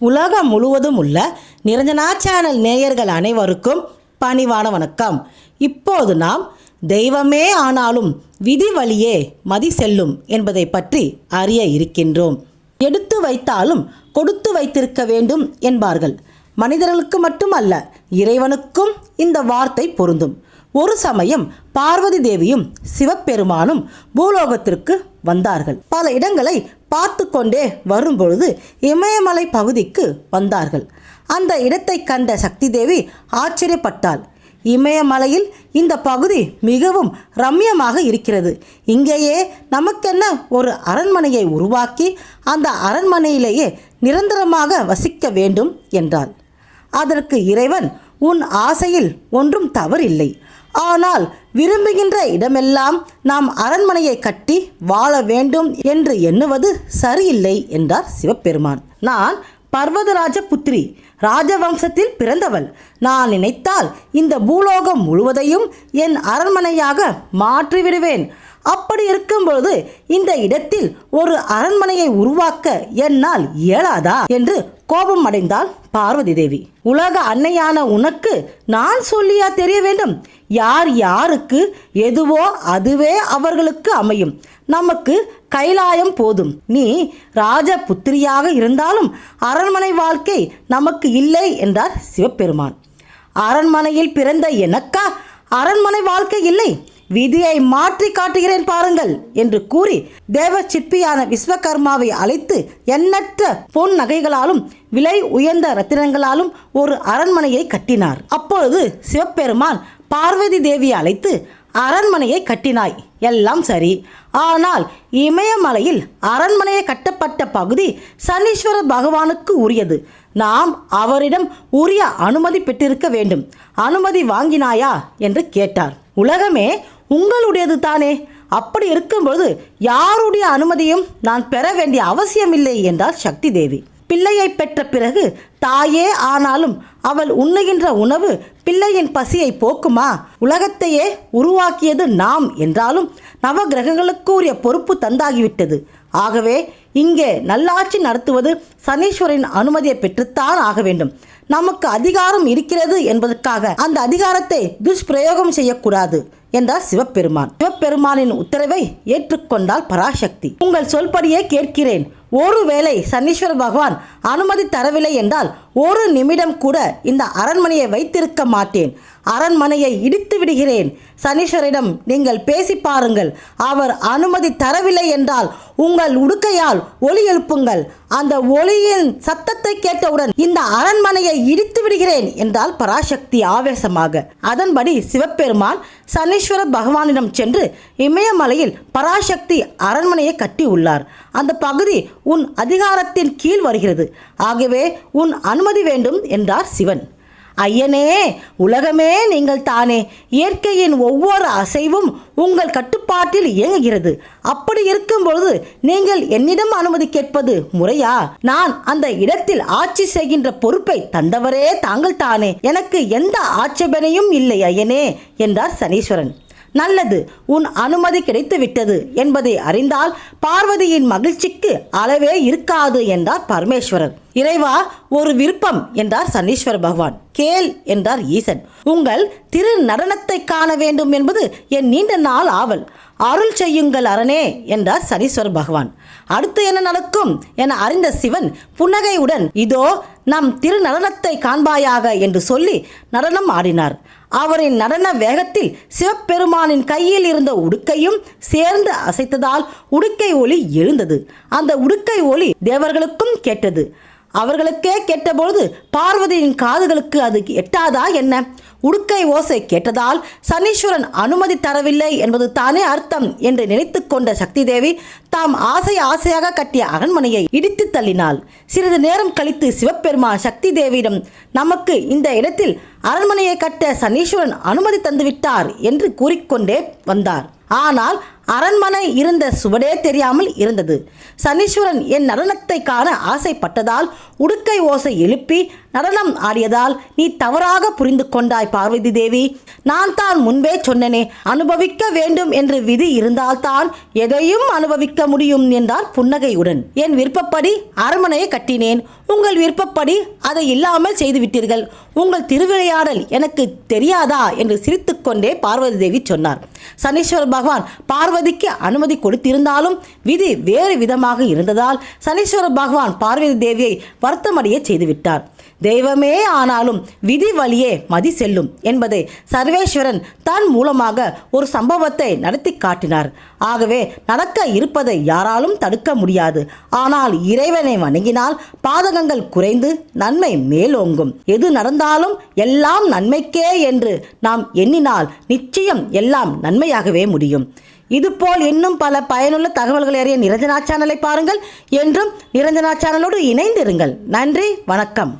உலகம் முழுவதும் உள்ள நிரஞ்சனா சேனல் நேயர்கள் அனைவருக்கும் பணிவான வணக்கம். இப்போது நாம் தெய்வமே ஆனாலும் விதி வழியே மதி செல்லும் என்பதை பற்றி அறிய இருக்கின்றோம். எடுத்து வைத்தாலும் கொடுத்து வைத்திருக்க வேண்டும் என்பார்கள். மனிதர்களுக்கு மட்டுமல்ல இறைவனுக்கும் இந்த வார்த்தை பொருந்தும். ஒரு சமயம் பார்வதி தேவியும் சிவபெருமானும் பூலோகத்திற்கு வந்தார்கள். பல இடங்களை பார்த்து கொண்டே வரும்பொழுது இமயமலை பகுதிக்கு வந்தார்கள். அந்த இடத்தை கண்ட சக்தி தேவி ஆச்சரியப்பட்டாள். இமயமலையில் இந்த பகுதி மிகவும் ரம்யமாக இருக்கிறது. இங்கேயே நமக்கென்ன ஒரு அரண்மனையை உருவாக்கி அந்த அரண்மனையிலேயே நிரந்தரமாக வசிக்க வேண்டும் என்றாள். அதற்கு இறைவன் உன் ஆசையில் ஒன்றும் தவறில்லை. ஆனால் விரும்புகின்ற இடமெல்லாம் நாம் அரண்மனையை கட்டி வாழ வேண்டும் என்று எண்ணுவது சரியில்லை என்றார் சிவபெருமான். நான் பர்வதராஜ புத்திரி ராஜவம்சத்தில் பிறந்தவள். நான் நினைத்தால் இந்த பூலோகம் முழுவதையும் என் அரண்மனையாக மாற்றிவிடுவேன். அப்படி இருக்கும்பொழுது இந்த இடத்தில் ஒரு அரண்மனையை உருவாக்க என்னால் இயலாதா? என்று கோபம் அடைந்தாள் பார்வதி தேவி. உலக அன்னையான உனக்கு நான் சொல்லியா தெரிய வேண்டும்? யார் யாருக்கு எதுவோ அதுவே அவர்களுக்கு அமையும். நமக்கு கைலாயம் போதும். நீ ராஜபுத்திரியாக இருந்தாலும் அரண்மனை வாழ்க்கை நமக்கு இல்லை என்றார் சிவபெருமான். அரண்மனையில் பிறந்த எனக்கா அரண்மனை வாழ்க்கை இல்லை? விதியை மாற்றி காட்டுகிறேன் பாருங்கள் என்று கூறி தேவ சிற்பியான விஸ்வகர்மாவை அழைத்து எண்ணற்ற பொன் நகைகளாலும் விலை உயர்ந்த ரத்தினங்களாலும் ஒரு அரண்மனையை கட்டினார். அப்பொழுது சிவபெருமான் பார்வதி தேவியை அழைத்து அரண்மனையை கட்டினாய் எல்லாம் சரி. ஆனால் இமயமலையில் அரண்மனையை கட்டப்பட்ட பகுதி சனீஸ்வர பகவானுக்கு உரியது. நாம் அவரிடம் உரிய அனுமதி பெற்றிருக்க வேண்டும். அனுமதி வாங்கினாயா? என்று கேட்டார். உலகமே உங்களுடையது தானே? அப்படி இருக்கும்பொழுது யாருடைய அனுமதியும் நான் பெற வேண்டிய அவசியமில்லை என்றார் சக்தி தேவி பிள்ளையை பெற்ற பிறகு தாயே ஆனாலும் அவள் உண்ணுகின்ற உணவு பிள்ளையின் பசியை போக்குமா? உலகத்தையே உருவாக்கியது நாம் என்றாலும் நவகிரகங்களுக்கு உரிய பொறுப்பு தந்தாகிவிட்டது. ஆகவே இங்கே நல்லாட்சி நடத்துவது சனீஸ்வரின் அனுமதியை பெற்றுத்தான் ஆக வேண்டும். நமக்கு அதிகாரம் இருக்கிறது என்பதற்காக அந்த அதிகாரத்தை துஷ்பிரயோகம் செய்யக்கூடாது. என்றார் சிவபெருமான். சிவபெருமானின் உத்தரவை ஏற்றுக்கொண்டால் பராசக்தி. உங்கள் சொல்படியே கேட்கிறேன். ஒருவேளை சனீஸ்வர பகவான் அனுமதி தரவில்லை என்றால் ஒரு நிமிடம் கூட இந்த அரண்மனையை வைத்திருக்க மாட்டேன். அரண்மனையை இடித்து விடுகிறேன். சனீஸ்வரிடம் நீங்கள் பேசி பாருங்கள். அவர் அனுமதி தரவில்லை என்றால் உங்கள் உடுக்கையால் ஒலி எழுப்புங்கள். அந்த ஒளியின் சத்தத்தை கேட்டவுடன் இந்த அரண்மனையை இடித்து விடுகிறேன் என்றால் பராசக்தி ஆவேசமாக. அதன்படி சிவபெருமான் சனீஸ்வர பகவானிடம் சென்று இமயமலையில் பராசக்தி அரண்மனையை கட்டி உள்ளார் அந்த பகுதி உன் அதிகாரத்தின் கீழ் வருகிறது. ஆகவே உன் அனுமதி வேண்டும் என்றார் சிவன். ஐயனே உலகமே நீங்கள் தானே. இயற்கையின் ஒவ்வொரு அசைவும் உங்கள் கட்டுப்பாட்டில் இயங்குகிறது. அப்படி இருக்கும்பொழுது நீங்கள் என்னிடம் அனுமதி கேட்பது முறையா? நான் அந்த இடத்தில் ஆட்சி செய்கின்ற பொறுப்பை தந்தவரே தாங்கள் தானே. எனக்கு எந்த ஆட்சேபனையும் இல்லை ஐயனே என்றார் சனீஸ்வரன். நல்லது. உன் அனுமதி கிடைத்து விட்டது என்பதை அறிந்தால் பார்வதியின் மகிழ்ச்சிக்கு அளவே இருக்காது என்றார் பரமேஸ்வரர். இறைவா ஒரு விருப்பம் என்றார் சனீஸ்வர பகவான். கேள் என்றார் ஈசன். உங்கள் திரு நடனத்தை காண வேண்டும் என்பது என் நீண்ட நாள் ஆவல். அருள் செய்யுங்கள் அரணே என்றார் சனீஸ்வர பகவான். அடுத்து என்ன நடக்கும் என அறிந்த சிவன் புன்னகையுடன் இதோ நம் திரு நடனத்தை காண்பாயாக என்று சொல்லி நடனம் ஆடினார். அவரின் நடன வேகத்தில் சிவபெருமானின் கையில் இருந்த உடுக்கையும் சேர்ந்து அசைத்ததால் உடுக்கை ஒளி எழுந்தது. அந்த உடுக்கை ஒளி தேவர்களுக்கும் கேட்டது. அவர்களுக்கே கேட்டபொழுது பார்வதியின் காதுகளுக்கு அது எட்டாதா என்ன? உடுக்கை ஓசை கேட்டதால் சனீஸ்வரன் அனுமதி தரவில்லை என்பது தானே அர்த்தம் என்று நினைத்து கொண்ட சக்தி தேவி தாம் ஆசை ஆசையாக கட்டிய அரண்மனையை இடித்து தள்ளினாள். சிறிது நேரம் கழித்து சிவபெருமான் சக்தி தேவியிடம் நமக்கு இந்த இடத்தில் அரண்மனையை கட்ட சனீஸ்வரன் அனுமதி தந்துவிட்டார் என்று கூறிக்கொண்டே வந்தார். ஆனால் அரண்மனை இருந்த சுவடே தெரியாமல் இருந்தது. சனீஸ்வரன் என் நடனத்தை காண ஆசைப்பட்டதால் உடுக்கை ஓசை எழுப்பி நடனம் ஆடியதால் நீ தவறாக புரிந்து கொண்டாய் பார்வதி தேவி. நான் தான் முன்பே சொன்னனே அனுபவிக்க வேண்டும் என்று விதி இருந்தால்தான் எதையும் அனுபவிக்க முடியும் என்றார் புன்னகையுடன். என் விருப்பப்படி அரண்மனையை கட்டினேன். உங்கள் விருப்பப்படி அதை இல்லாமல் செய்துவிட்டீர்கள். உங்கள் திருவிளையாடல் எனக்கு தெரியாதா? என்று சிரித்துக்கொண்டே பார்வதி தேவி சொன்னார். சனீஸ்வர பகவான் பார்வதிக்கு அனுமதி கொடுத்திருந்தாலும் விதி வேறு விதமாக இருந்ததால் சனீஸ்வர பகவான் பார்வதி தேவியை வருத்தமடைய செய்துவிட்டார். தெய்வமே ஆனாலும் விதி வழியே மதி செல்லும் என்பதை சர்வேஸ்வரன் தன் மூலமாக ஒரு சம்பவத்தை நடத்தி காட்டினார். ஆகவே நடக்க இருப்பதை யாராலும் தடுக்க முடியாது. ஆனால் இறைவனை வணங்கினால் பாதகங்கள் குறைந்து நன்மை மேலோங்கும். எது நடந்தாலும் எல்லாம் நன்மைக்கே என்று நாம் எண்ணினால் நிச்சயம் எல்லாம் நன்மையாகவே முடியும். இதுபோல் இன்னும் பல பயனுள்ள தகவல்கள் அறிய நிரஞ்சனா சேனலை பாருங்கள். என்றும் நிரஞ்சனா சேனலோடு இணைந்திருங்கள். நன்றி வணக்கம்.